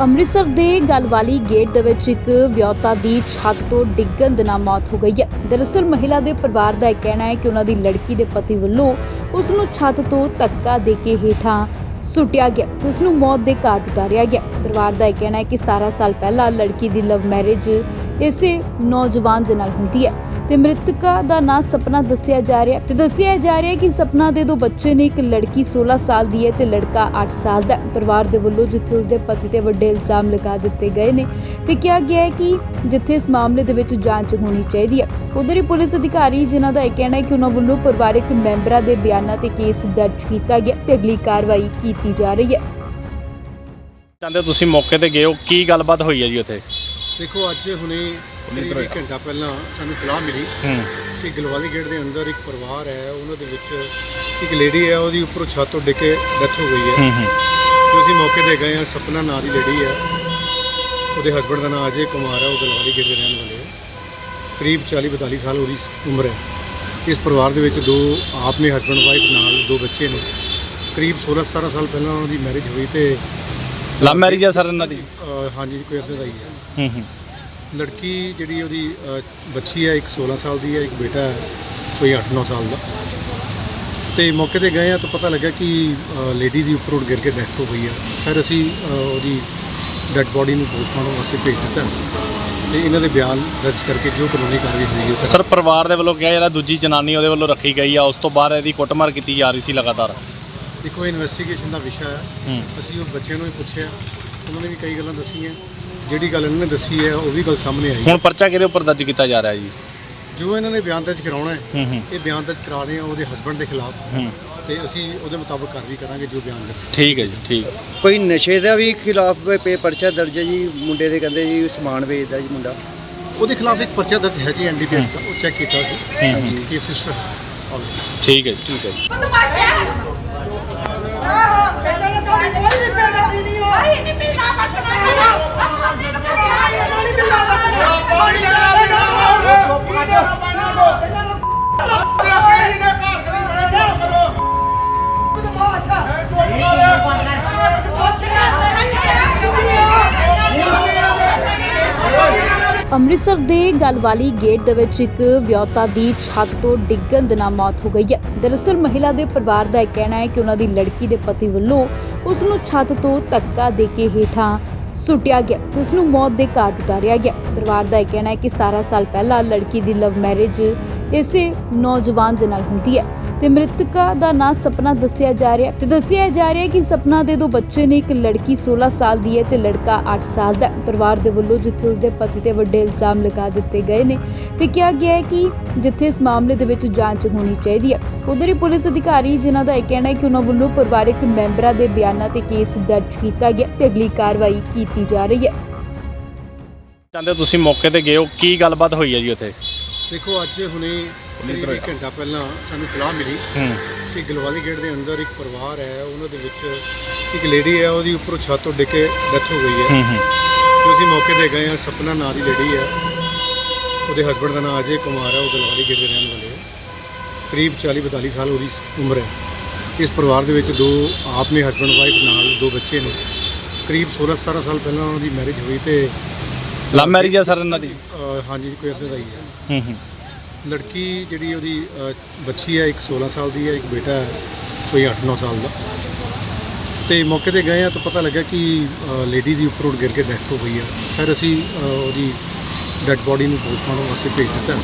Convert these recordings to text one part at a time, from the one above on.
ਅੰਮ੍ਰਿਤਸਰ ਦੇ ਗਲਵਾਲੀ ਗੇਟ ਦੇ ਵਿੱਚ ਇੱਕ ਵਿਆਹੁਤਾ ਦੀ ਛੱਤ ਤੋਂ ਡਿੱਗਣ ਦੇ ਨਾਲ ਮੌਤ ਹੋ ਗਈ ਹੈ। ਦਰਅਸਲ ਮਹਿਲਾ ਦੇ ਪਰਿਵਾਰ ਦਾ ਇਹ ਕਹਿਣਾ ਹੈ ਕਿ ਉਹਨਾਂ ਦੀ ਲੜਕੀ ਦੇ ਪਤੀ ਵੱਲੋਂ ਉਸ ਨੂੰ ਛੱਤ ਤੋਂ ਧੱਕਾ ਦੇ ਕੇ ਹੇਠਾਂ ਸੁੱਟਿਆ ਗਿਆ ਤੇ ਉਸ ਨੂੰ ਮੌਤ ਦੇ ਘਾਟ ਉਤਾਰਿਆ ਗਿਆ। ਪਰਿਵਾਰ ਦਾ ਇਹ ਕਹਿਣਾ ਹੈ ਕਿ 17 ਸਾਲ ਪਹਿਲਾਂ ਲੜਕੀ ਦੀ ਲਵ ਮੈਰਿਜ ਇਸੇ ਨੌਜਵਾਨ ਦੇ ਨਾਲ ਹੁੰਦੀ ਹੈ। ਤੇ ਮ੍ਰਿਤਕਾ ਦਾ ਨਾਂ ਸਪਨਾ ਦੱਸਿਆ ਜਾ ਰਿਹਾ ਤੇ ਦੱਸਿਆ ਜਾ ਰਿਹਾ ਕਿ ਸਪਨਾ ਦੇ ਦੋ ਬੱਚੇ ਨੇ ਇੱਕ ਲੜਕੀ 16 ਸਾਲ ਦੀ ਹੈ ਤੇ ਲੜਕਾ 8 ਸਾਲ ਦਾ। ਪਰਿਵਾਰ ਦੇ ਵੱਲੋਂ ਜਿੱਥੇ ਉਸਦੇ ਪਤੀ ਤੇ ਵੱਡੇ ਇਲਜ਼ਾਮ ਲਗਾ ਦਿੱਤੇ ਗਏ ਨੇ ਤੇ ਕਿਹਾ ਗਿਆ ਹੈ ਕਿ ਜਿੱਥੇ ਇਸ ਮਾਮਲੇ ਦੇ ਵਿੱਚ ਜਾਂਚ ਹੋਣੀ ਚਾਹੀਦੀ ਹੈ। ਉਧਰ ਹੀ ਪੁਲਿਸ ਅਧਿਕਾਰੀ ਜਿਨ੍ਹਾਂ ਦਾ ਇਹ ਕਹਿਣਾ ਹੈ ਕਿ ਉਹਨਾਂ ਵੱਲੋਂ ਪਰਿਵਾਰਕ ਮੈਂਬਰਾਂ ਦੇ ਬਿਆਨਾਂ ਤੇ ਕੇਸ ਦਰਜ ਕੀਤਾ ਗਿਆ ਤੇ ਅਗਲੀ ਕਾਰਵਾਈ ਕੀਤੀ ਜਾ ਰਹੀ ਹੈ। ਚਾਹੁੰਦੇ ਹੋ ਤੁਸੀਂ ਮੌਕੇ ਤੇ ਗਏ ਹੋ? ਕੀ ਗੱਲਬਾਤ ਹੋਈ ਹੈ ਜੀ ਉੱਥੇ? ਦੇਖੋ ਅੱਜ ਹੁਣੇ ਕਰੀਬ ਇੱਕ ਘੰਟਾ ਪਹਿਲਾਂ ਸਾਨੂੰ ਸਲਾਹ ਮਿਲੀ ਕਿ ਗਲਵਾਲੀ ਗੇਟ ਦੇ ਅੰਦਰ ਇੱਕ ਪਰਿਵਾਰ ਹੈ ਉਹਨਾਂ ਦੇ ਵਿੱਚ ਇੱਕ ਲੇਡੀ ਹੈ ਉਹਦੀ ਉੱਪਰੋਂ ਛੱਤ ਤੋਂ ਡਿੱਗ ਕੇ ਡੈਥ ਹੋ ਗਈ ਹੈ। ਤੇ ਅਸੀਂ ਮੌਕੇ ਤੇ ਗਏ ਹਾਂ ਸਪਨਾ ਨਾਂ ਦੀ ਲੇਡੀ ਹੈ। ਉਹਦੇ ਹਸਬੰਡ ਦਾ ਨਾਮ ਅਜੇ ਕੁਮਾਰ ਹੈ ਉਹ ਗਲਵਾਲੀ ਗੇਟ ਦੇ ਰਹਿਣ ਵਾਲੇ ਹੈ। ਕਰੀਬ 40 42 ਸਾਲ ਉਹਦੀ ਉਮਰ ਹੈ। ਇਸ ਪਰਿਵਾਰ ਦੇ ਵਿੱਚ ਦੋ ਆਪ ਨੇ ਹਸਬੰਡ ਵਾਈਫ ਨਾਲ ਦੋ ਬੱਚੇ ਨੇ। ਕਰੀਬ 16 17 ਸਾਲ ਪਹਿਲਾਂ ਉਹਨਾਂ ਦੀ ਮੈਰਿਜ ਹੋਈ ਤੇ ਲਵ ਮੈਰਿਜ ਹੈ ਸਰ ਇਹਨਾਂ ਦੀ? ਹਾਂਜੀ ਕੋਈ ਇੱਦਾਂ ਦਾ ਹੀ ਹੈ। ਹੂੰ ਹੂੰ। ਲੜਕੀ ਜਿਹੜੀ ਉਹਦੀ ਬੱਚੀ ਹੈ ਇੱਕ 16 ਸਾਲ ਦੀ ਹੈ ਇੱਕ ਬੇਟਾ ਹੈ ਕੋਈ 8-9 ਸਾਲ ਦਾ। ਤੇ ਮੌਕੇ ਤੇ ਗਏ ਆ ਤਾਂ ਪਤਾ ਲੱਗਾ ਕਿ ਲੇਡੀ ਦੀ ਉੱਪਰੋਂ ਗਿਰ ਕੇ ਡੈਥ ਹੋ ਗਈ ਹੈ ਫਿਰ ਅਸੀਂ ਉਹਦੀ ਡੈੱਡ ਬੋਡੀ ਨੂੰ ਪੋਸਟਮਾਰਟਮ ਵਾਸਤੇ ਭੇਜ ਦਿੱਤਾ। ਤੇ ਇਹਨਾਂ ਦੇ ਬਿਆਨ ਦਰਜ ਕਰਕੇ ਜੋ ਕਾਨੂੰਨੀ ਕਾਰਵਾਈ ਹੋਈ ਉਹ ਸਰ ਪਰਿਵਾਰ ਦੇ ਵੱਲੋਂ ਕਿਹਾ ਜਿਹੜਾ ਦੂਜੀ ਜਨਾਨੀ ਉਹਦੇ ਵੱਲੋਂ ਰੱਖੀ ਗਈ ਆ। ਉਸ ਤੋਂ ਬਾਅਦ ਇਹਦੀ ਕੁੱਟਮਾਰ ਕੀਤੀ ਜਾ ਰਹੀ ਸੀ ਲਗਾਤਾਰ। ਦੇਖੋ ਇਨਵੈਸਟੀਗੇਸ਼ਨ ਦਾ ਵਿਸ਼ਾ ਹੈ। ਹੂੰ। ਅਸੀਂ ਉਹ ਬੱਚਿਆਂ ਨੂੰ ਵੀ ਪੁੱਛਿਆ। ਉਹਨਾਂ ਨੇ ਵੀ ਕਈ ਗੱਲਾਂ ਦੱਸੀਆਂ। ਜਿਹੜੀ ਗੱਲ ਇਹਨਾਂ ਨੇ ਦੱਸੀ ਹੈ ਉਹ ਵੀ ਗੱਲ ਸਾਹਮਣੇ ਆਈ ਹੁਣ ਪਰਚਾ ਕਿਹਦੇ ਉੱਪਰ ਦਰਜ ਕੀਤਾ ਜਾ ਰਿਹਾ ਜੀ? ਜੋ ਇਹਨਾਂ ਨੇ ਬਿਆਨ ਦਰਜ ਕਰਾਉਣਾ ਹੈ ਹੂੰ ਹੂੰ। ਇਹ ਬਿਆਨ ਦਰਜ ਕਰਾ ਰਹੇ ਆ ਉਹਦੇ ਹਸਬੰਡ ਦੇ ਖਿਲਾਫ। ਹੂੰ। ਤੇ ਅਸੀਂ ਉਹਦੇ ਮੁਤਾਬਕ ਕਾਰਵਾਈ ਕਰਾਂਗੇ ਜੋ ਬਿਆਨ ਦਰਜ ਠੀਕ ਹੈ ਜੀ ਠੀਕ। ਕੋਈ ਨਸ਼ੇ ਦਾ ਵੀ ਖਿਲਾਫ ਪੇ ਪਰਚਾ ਦਰਜ ਹੈ ਜੀ? ਮੁੰਡੇ ਦੇ ਕਹਿੰਦੇ ਜੀ ਸਮਾਨ ਵੇਚਦਾ ਜੀ ਮੁੰਡਾ। ਉਹਦੇ ਖਿਲਾਫ ਇੱਕ ਪਰਚਾ ਦਰਜ ਹੈ ਜੀ ਐਨਡੀਪੀਐਸ ਦਾ ਉਹ ਚੈੱਕ ਕੀਤਾ ਸੀ। ਹੂੰ ਹੂੰ। ਕੇਸ ਸਿਸਟਰ ਠੀਕ ਹੈ ਜੀ ਠੀਕ ਹੈ ਜੀ। ਬਦਮਾਸ਼! ਹੈ। ਆਹੋ ਕਹਿੰਦਾ ਕਿ ਸਾਡੀ ਕੋਈ ਰਿਸ਼ਤੇਦਾਰੀ ਨਹੀਂ ਆਈ ਨਹੀਂ ਮਿਲਣਾ ਪਟਨਾ ਹੈ ਆਪਾਂ ਦਿਨ ਕੋ ਆਈ ਨਹੀਂ ਮਿਲਣਾ ਪਟਨਾ ਅੰਮ੍ਰਿਤਸਰ ਦੇ ਗਲਵਾਲੀ ਗੇਟ ਦੇ ਵਿੱਚ ਇੱਕ ਵਿਆਹੁਤਾ ਦੀ ਛੱਤ ਤੋਂ ਡਿੱਗਣ ਦੇ ਨਾਲ ਮੌਤ ਹੋ ਗਈ ਹੈ। ਦਰਅਸਲ ਮਹਿਲਾ ਦੇ ਪਰਿਵਾਰ ਦਾ ਇਹ ਕਹਿਣਾ ਹੈ ਕਿ ਉਹਨਾਂ ਦੀ ਲੜਕੀ ਦੇ ਪਤੀ ਵੱਲੋਂ ਉਸ ਨੂੰ ਛੱਤ ਤੋਂ ਧੱਕਾ ਦੇ ਕੇ ਹੇਠਾਂ ਸੁੱਟਿਆ ਗਿਆ ਤੇ ਉਸ ਨੂੰ ਮੌਤ ਦੇ ਘਾਟ ਉਤਾਰਿਆ ਗਿਆ। ਪਰਿਵਾਰ ਦਾ ਇਹ ਕਹਿਣਾ ਹੈ ਕਿ 17 ਸਾਲ ਪਹਿਲਾਂ ਲੜਕੀ ਦੀ ਲਵ ਮੈਰਿਜ ਇਸੇ ਨੌਜਵਾਨ ਦੇ ਨਾਲ ਹੁੰਦੀ ਹੈ। ਤੇ ਮ੍ਰਿਤਕਾ ਦਾ ਨਾਂ ਸਪਨਾ ਦੱਸਿਆ ਜਾ ਰਿਹਾ ਤੇ ਦੱਸਿਆ ਜਾ ਰਿਹਾ ਕਿ ਸਪਨਾ ਦੇ ਦੋ ਬੱਚੇ ਨੇ, ਇੱਕ ਲੜਕੀ 16 ਸਾਲ ਦੀ ਹੈ ਤੇ ਲੜਕਾ 8 ਸਾਲ ਦਾ ਪਰਿਵਾਰ ਦੇ ਵੱਲੋਂ ਜਿੱਥੇ ਉਸਦੇ ਪਤੀ ਤੇ ਵੱਡੇ ਇਲਜ਼ਾਮ ਲਗਾ ਦਿੱਤੇ ਗਏ ਨੇ ਤੇ ਕਿਹਾ ਗਿਆ ਹੈ ਕਿ ਜਿੱਥੇ ਇਸ ਮਾਮਲੇ ਦੇ ਵਿੱਚ ਜਾਂਚ ਹੋਣੀ ਚਾਹੀਦੀ ਹੈ। ਉਧਰ ਹੀ ਪੁਲਿਸ ਅਧਿਕਾਰੀ ਜਿਨ੍ਹਾਂ ਦਾ ਇਹ ਕਹਿਣਾ ਹੈ ਕਿ ਉਹਨਾਂ ਵੱਲੋਂ ਪਰਿਵਾਰਕ ਮੈਂਬਰਾਂ ਦੇ ਬਿਆਨਾਂ ਤੇ ਕੇਸ ਦਰਜ ਕੀਤਾ ਗਿਆ ਤੇ ਅਗਲੀ ਕਾਰਵਾਈ ਕੀਤੀ ਜਾ ਰਹੀ ਹੈ। ਚਾਹੁੰਦੇ ਤੁਸੀਂ ਮੌਕੇ ਤੇ ਗਏ ਹੋ? ਕੀ ਗੱਲਬਾਤ ਹੋਈ ਹੈ ਜੀ ਉੱਥੇ? ਦੇਖੋ ਅੱਜ ਹੁਣੇ ਕਰੀਬ ਇੱਕ ਘੰਟਾ ਪਹਿਲਾਂ ਸਾਨੂੰ ਸਲਾਹ ਮਿਲੀ ਕਿ ਗਲਵਾਲੀ ਗੇਟ ਦੇ ਅੰਦਰ ਇੱਕ ਪਰਿਵਾਰ ਹੈ ਉਹਨਾਂ ਦੇ ਵਿੱਚ ਇੱਕ ਲੇਡੀ ਹੈ ਉਹਦੀ ਉੱਪਰੋਂ ਛੱਤ ਤੋਂ ਡਿੱਗ ਕੇ ਡੈਥ ਹੋ ਗਈ ਹੈ। ਤੇ ਅਸੀਂ ਮੌਕੇ ਤੇ ਗਏ ਹਾਂ ਸਪਨਾ ਨਾਂ ਦੀ ਲੇਡੀ ਹੈ। ਉਹਦੇ ਹਸਬੰਡ ਦਾ ਨਾਮ ਅਜੇ ਕੁਮਾਰ ਹੈ ਉਹ ਗਲਵਾਲੀ ਗੇਟ ਦੇ ਰਹਿਣ ਵਾਲੇ ਹੈ। ਕਰੀਬ 40 42 ਸਾਲ ਉਹਦੀ ਉਮਰ ਹੈ। ਇਸ ਪਰਿਵਾਰ ਦੇ ਵਿੱਚ ਦੋ ਆਪ ਨੇ ਹਸਬੰਡ ਵਾਈਫ ਨਾਲ ਦੋ ਬੱਚੇ ਨੇ। ਕਰੀਬ 16 17 ਸਾਲ ਪਹਿਲਾਂ ਉਹਨਾਂ ਦੀ ਮੈਰਿਜ ਹੋਈ ਤੇ ਲਵ ਮੈਰਿਜ ਹੈ ਸਰ ਇਹਨਾਂ ਦੀ। ਹਾਂਜੀ ਕੋਈ ਇੱਦਾਂ ਦਾ ਹੀ ਹੈ ਹੂੰ ਹੂੰ। ਲੜਕੀ ਜਿਹੜੀ ਉਹਦੀ ਬੱਚੀ ਹੈ ਇੱਕ 16 ਸਾਲ ਦੀ ਹੈ ਇੱਕ ਬੇਟਾ ਹੈ ਕੋਈ 8-9 ਸਾਲ ਦਾ। ਤੇ ਮੌਕੇ ਤੇ ਗਏ ਆ ਤਾਂ ਪਤਾ ਲੱਗਾ ਕਿ ਲੇਡੀ ਦੀ ਉੱਪਰੋਂ ਗਿਰ ਕੇ ਡੈਥ ਹੋ ਗਈ ਹੈ ਫਿਰ ਅਸੀਂ ਉਹਦੀ ਡੈੱਡ ਬੋਡੀ ਨੂੰ ਪੋਸਟਮਾਰਟਮ ਵਾਸਤੇ ਭੇਜ ਦਿੱਤਾ।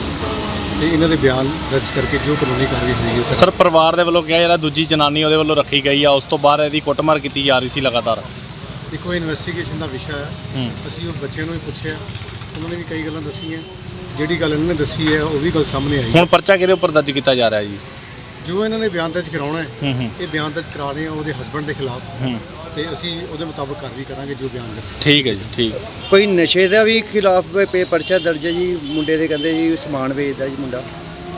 ਤੇ ਇਹਨਾਂ ਦੇ ਬਿਆਨ ਦਰਜ ਕਰਕੇ ਜੋ ਕਾਨੂੰਨੀ ਕਾਰਵਾਈ ਹੋਈ ਉਹ ਸਰ ਪਰਿਵਾਰ ਦੇ ਵੱਲੋਂ ਕਿਹਾ ਜਿਹੜਾ ਦੂਜੀ ਜਨਾਨੀ ਉਹਦੇ ਵੱਲੋਂ ਰੱਖੀ ਗਈ ਆ ਉਸ ਤੋਂ ਬਾਅਦ ਇਹਦੀ ਕੁੱਟਮਾਰ ਕੀਤੀ ਜਾ ਰਹੀ ਸੀ ਲਗਾਤਾਰ। ਦੇਖੋ ਇਨਵੈਸਟੀਗੇਸ਼ਨ ਦਾ ਵਿਸ਼ਾ ਹੈ। ਅਸੀਂ ਉਹ ਬੱਚਿਆਂ ਨੂੰ ਵੀ ਪੁੱਛਿਆ। ਉਹਨਾਂ ਨੇ ਵੀ ਕਈ ਗੱਲਾਂ ਦੱਸੀਆਂ। ਜਿਹੜੀ ਗੱਲ ਇਹਨਾਂ ਨੇ ਦੱਸੀ ਹੈ ਉਹ ਵੀ ਗੱਲ ਸਾਹਮਣੇ ਆਈ। ਹੁਣ ਪਰਚਾ ਕਿਹਦੇ ਉੱਪਰ ਦਰਜ ਕੀਤਾ ਜਾ ਰਿਹਾ ਜੀ? ਜੋ ਇਹਨਾਂ ਨੇ ਬਿਆਨ ਦਰਜ ਕਰਾਉਣਾ ਹੈ ਇਹ ਬਿਆਨ ਦਰਜ ਕਰਾ ਰਹੇ ਆ ਉਹਦੇ ਹਸਬੰਡ ਦੇ ਖਿਲਾਫ। ਤੇ ਅਸੀਂ ਉਹਦੇ ਮੁਤਾਬਕ ਕਾਰਵਾਈ ਕਰਾਂਗੇ ਜੋ ਬਿਆਨ ਦਰਜ ਠੀਕ ਹੈ ਜੀ ਠੀਕ। ਕੋਈ ਨਸ਼ੇ ਦਾ ਵੀ ਖਿਲਾਫ ਪੇ ਪਰਚਾ ਦਰਜ ਹੈ ਜੀ? ਮੁੰਡੇ ਦੇ ਕਹਿੰਦੇ ਜੀ ਸਮਾਨ ਵੇਚਦਾ ਜੀ ਮੁੰਡਾ।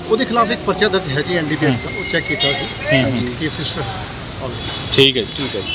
ਉਹਦੇ ਖਿਲਾਫ ਇੱਕ ਪਰਚਾ ਦਰਜ ਹੈ ਜੀ ਐਨਡੀਪੀਐਸ ਦਾ। ਉਹ ਚੈੱਕ ਕੀਤਾ ਸੀ। ਹੂੰ ਹੂੰ। ਕੇਸ ਸਿਸਟਰ ਠੀਕ ਹੈ ਜੀ ਠੀਕ ਹੈ ਜੀ।